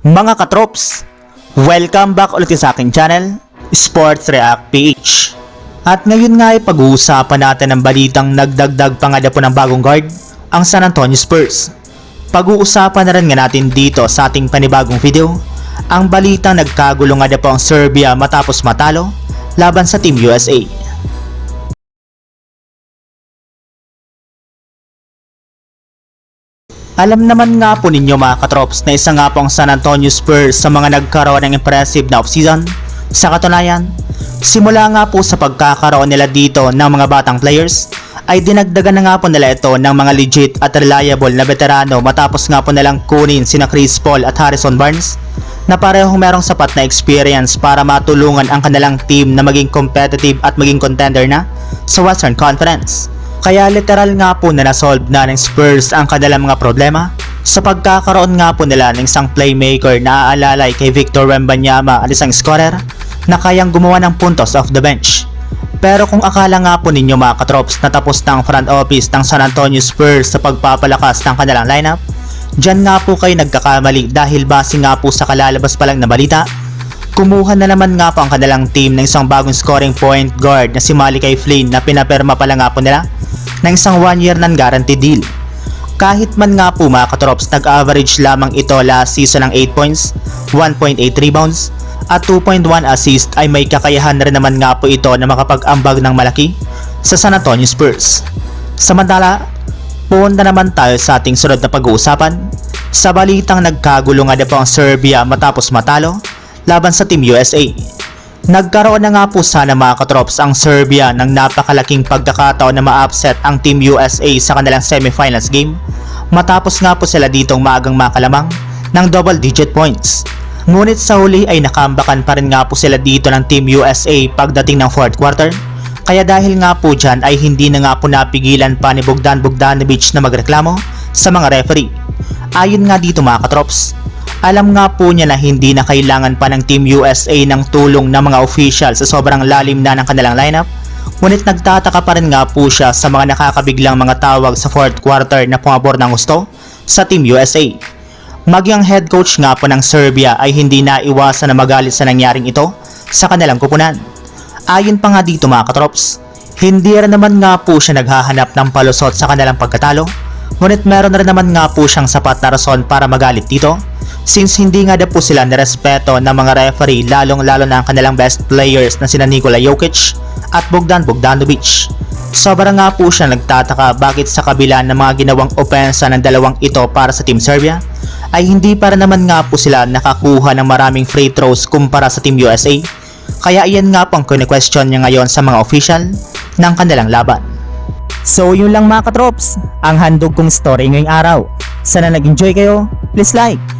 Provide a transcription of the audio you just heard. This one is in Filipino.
Mga katrops, welcome back ulit sa aking channel, Sports React PH. At ngayon nga ay pag-uusapan natin ang balitang nagdagdag pa nga po ng bagong guard, ang San Antonio Spurs. Pag-uusapan na rin nga natin dito sa ating panibagong video, ang balitang nagkagulo nga po ang Serbia matapos matalo laban sa Team USA. Alam naman nga po ninyo mga katrops na isa nga po ang San Antonio Spurs sa mga nagkaroon ng impressive na offseason. Sa katunayan, simula nga po sa pagkakaroon nila dito ng mga batang players, ay dinagdagan na nga po nila ito ng mga legit at reliable na veterano matapos nga po nilang kunin sina Chris Paul at Harrison Barnes na parehong merong sapat na experience para matulungan ang kanilang team na maging competitive at maging contender na sa Western Conference. Kaya literal nga po na nasolve na ng Spurs ang kanilang mga problema sa pagkakaroon nga po nila ng isang playmaker na aalalay kay Victor Wembanyama at isang scorer na kayang gumawa ng puntos off the bench. Pero kung akala nga po ninyo mga katrops na tapos na ang front office ng San Antonio Spurs sa pagpapalakas ng kanilang lineup, dyan nga po kayo nagkakamali dahil base nga po sa kalalabas pa lang na balita, kumuha na naman nga po ang kanilang team ng isang bagong scoring point guard na si Malachi Flynn na pinaperma pala nga po nila ng isang one year non-guarantee deal. Kahit man nga po mga katrops, nag-average lamang ito last season ng 8 points, 1.8 rebounds, at 2.1 assist ay may kakayahan na rin naman nga po ito na makapag-ambag ng malaki sa San Antonio Spurs. Samantala, punta naman tayo sa ating sunod na pag-uusapan sa balitang nagkagulo nga na po ang Serbia matapos matalo laban sa Team USA. Nagkaroon na nga po sana mga katrops ang Serbia ng napakalaking pagkakataon na ma-upset ang Team USA sa kanilang semifinals game matapos nga po sila ditong maagang makalamang ng double digit points. Ngunit sa huli ay nakambakan pa rin nga po sila dito ng Team USA pagdating ng fourth quarter kaya dahil nga po dyan ay hindi na nga po napigilan pa ni Bogdan Bogdanovic na magreklamo sa mga referee. Ayon nga dito mga katrops, alam nga po niya na hindi na kailangan pa ng Team USA ng tulong ng mga official sa sobrang lalim na ng kanilang lineup. Ngunit nagtataka pa rin nga po siya sa mga nakakabiglang mga tawag sa fourth quarter na pumabor ng gusto sa Team USA. Maging ang head coach nga po ng Serbia ay hindi naiwasan na magalit sa nangyaring ito sa kanilang kupunan. Ayon pa nga dito mga katrops, hindi rin naman nga po siya naghahanap ng palusot sa kanilang pagkatalo, ngunit meron rin naman nga po siyang sapat na rason para magalit dito since hindi nga daw po sila nirespeto ng mga referee lalong lalo na ang kanilang best players na sina Nikola Jokic at Bogdan Bogdanovic. Sobra nga po siya nagtataka bakit sa kabila ng mga ginawang opensa ng dalawang ito para sa Team Serbia ay hindi para naman nga po sila nakakuha ng maraming free throws kumpara sa Team USA. Kaya iyan nga po ang kine-question niya ngayon sa mga official ng kanilang laban. So yun lang mga katrops, ang handog kong story ngayong araw. Sana nag-enjoy kayo, please like